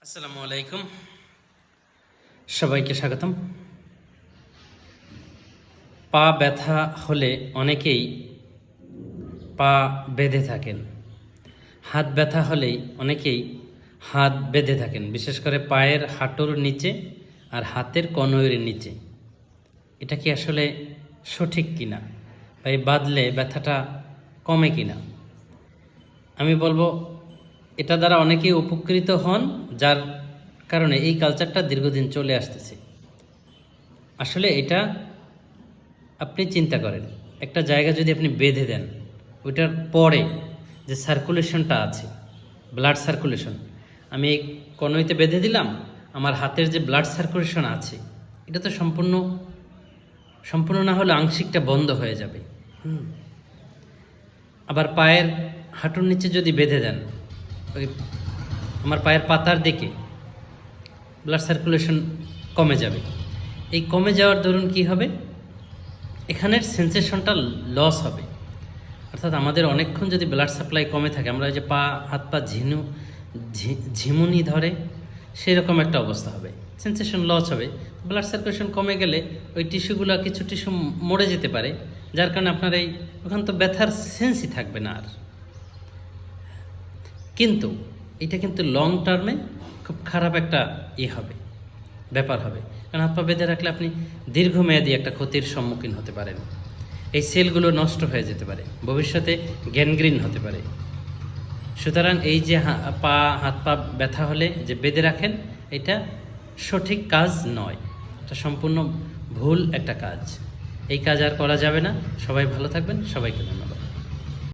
আসসালামু আলাইকুম। সবাইকে স্বাগতম। পা ব্যথা হলে অনেকেই পা বেঁধে থাকেন। হাত ব্যথা হলেই অনেকেই হাত বেঁধে থাকেন, বিশেষ করে পায়ের হাঁটুর নিচে আর হাতের কনয়ের নিচে। এটা কি আসলে সঠিক কিনা বা এই বাঁধলে ব্যথাটা কমে কিনা? আমি বলব, এটা দ্বারা অনেকেই উপকৃত হন যার কারণে এই কালচারটা দীর্ঘদিন চলে আসতেছে। আসলে এটা আপনি চিন্তা করেন, একটা জায়গা যদি আপনি বেঁধে দেন, ওইটার পরে যে সার্কুলেশনটা আছে ব্লাড সার্কুলেশন আমি এই কনইতে বেঁধে দিলাম, আমার হাতের যে ব্লাড সার্কুলেশন আছে, এটা তো সম্পূর্ণ সম্পূর্ণ না হলে আংশিকটা বন্ধ হয়ে যাবে। আবার পায়ের হাঁটুর নিচে যদি বেঁধে দেন, ওই আমার পায়ের পাতার দিকে ব্লাড সার্কুলেশন কমে যাবে। এই কমে যাওয়ার দরুন কি হবে? এখানের সেন্সেশনটা লস হবে। অর্থাৎ আমাদের অনেকক্ষণ যদি ব্লাড সাপ্লাই কমে থাকে, আমরা যে পা, হাত, পা ঝিনু ঝিমুনি ধরে, সেরকম একটা অবস্থা হবে। সেন্সেশন লস হবে। ব্লাড সার্কুলেশন কমে গেলে ওই টিস্যুগুলো কিছু টিস্যু মরে যেতে পারে, যার কারণে আপনার এই ওখান তো ব্যথার সেন্সই থাকবে না আর। কিন্তু এটা কিন্তু লং টার্মে খুব খারাপ একটা ইয়ে হবে, ব্যাপার হবে। কারণ হাত পা বেঁধে রাখলে আপনি দীর্ঘমেয়াদী একটা ক্ষতির সম্মুখীন হতে পারেন। এই সেলগুলো নষ্ট হয়ে যেতে পারে, ভবিষ্যতে গ্যানগ্রিন হতে পারে। সুতরাং এই যে পা, হাত পা ব্যথা হলে যে বেঁধে রাখেন, এটা সঠিক কাজ নয়। এটা সম্পূর্ণ ভুল একটা কাজ। এই কাজ আর করা যাবে না। সবাই ভালো থাকবেন। সবাইকে ধন্যবাদ।